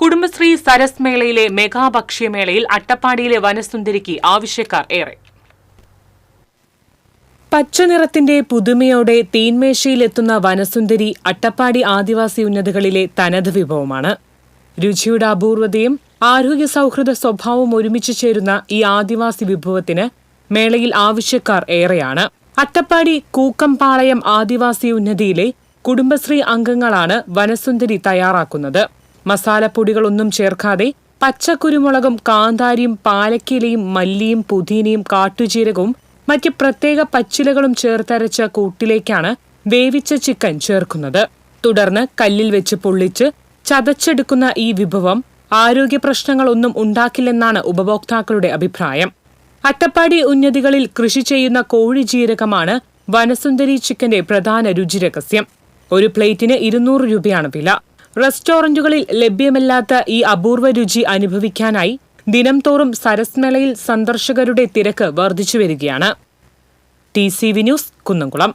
കുടുംബശ്രീ സരസ് മേളയിലെ ഭക്ഷ്യമേളയിൽ അട്ടപ്പാടിയിലെ വനസുന്ദരിക്ക് ആവശ്യക്കാർ ഏറെ. പച്ചനിറത്തിന്റെ പുതുമയോടെ തീൻമേശയിലെത്തുന്ന വനസുന്ദരി അട്ടപ്പാടി ആദിവാസി ഉന്നതകളിലെ തനത് വിഭവമാണ്. രുചിയുടെ അപൂർവതയും ആരോഗ്യ സൗഹൃദ സ്വഭാവവും ഒരുമിച്ച് ചേരുന്ന ഈ ആദിവാസി വിഭവത്തിന് മേളയിൽ ആവശ്യക്കാർ ഏറെയാണ്. അട്ടപ്പാടി കൂക്കംപാളയം ആദിവാസി ഉന്നതിയിലെ കുടുംബശ്രീ അംഗങ്ങളാണ് വനസുന്ദരി തയ്യാറാക്കുന്നത്. മസാലപ്പൊടികളൊന്നും ചേർക്കാതെ പച്ചക്കുരുമുളകും കാന്താരിയും പാലക്കിലയും മല്ലിയും പുതിനയും കാട്ടുജീരകവും മറ്റ് പ്രത്യേക പച്ചിലകളും ചേർത്തരച്ച കൂട്ടിലേക്കാണ് വേവിച്ച ചിക്കൻ ചേർക്കുന്നത്. തുടർന്ന് കല്ലിൽ വെച്ച് പൊള്ളിച്ച് ചതച്ചെടുക്കുന്ന ഈ വിഭവം ആരോഗ്യ പ്രശ്നങ്ങളൊന്നും ഉണ്ടാക്കില്ലെന്നാണ് ഉപഭോക്താക്കളുടെ അഭിപ്രായം. അട്ടപ്പാടി ഉന്നതികളിൽ കൃഷി ചെയ്യുന്ന കോഴി ജീരകമാണ് വനസുന്ദരി ചിക്കന്റെ പ്രധാന രുചിരഹസ്യം. ഒരു പ്ലേറ്റിന് ഇരുന്നൂറ് രൂപയാണ് വില. റെസ്റ്റോറന്റുകളിൽ ലഭ്യമല്ലാത്ത ഈ അപൂർവ രുചി അനുഭവിക്കാനായി ദിനംതോറും സരസ്മേളയിൽ സന്ദർശകരുടെ തിരക്ക് വർദ്ധിച്ചു വരികയാണ് T C V news Kunnamkulam.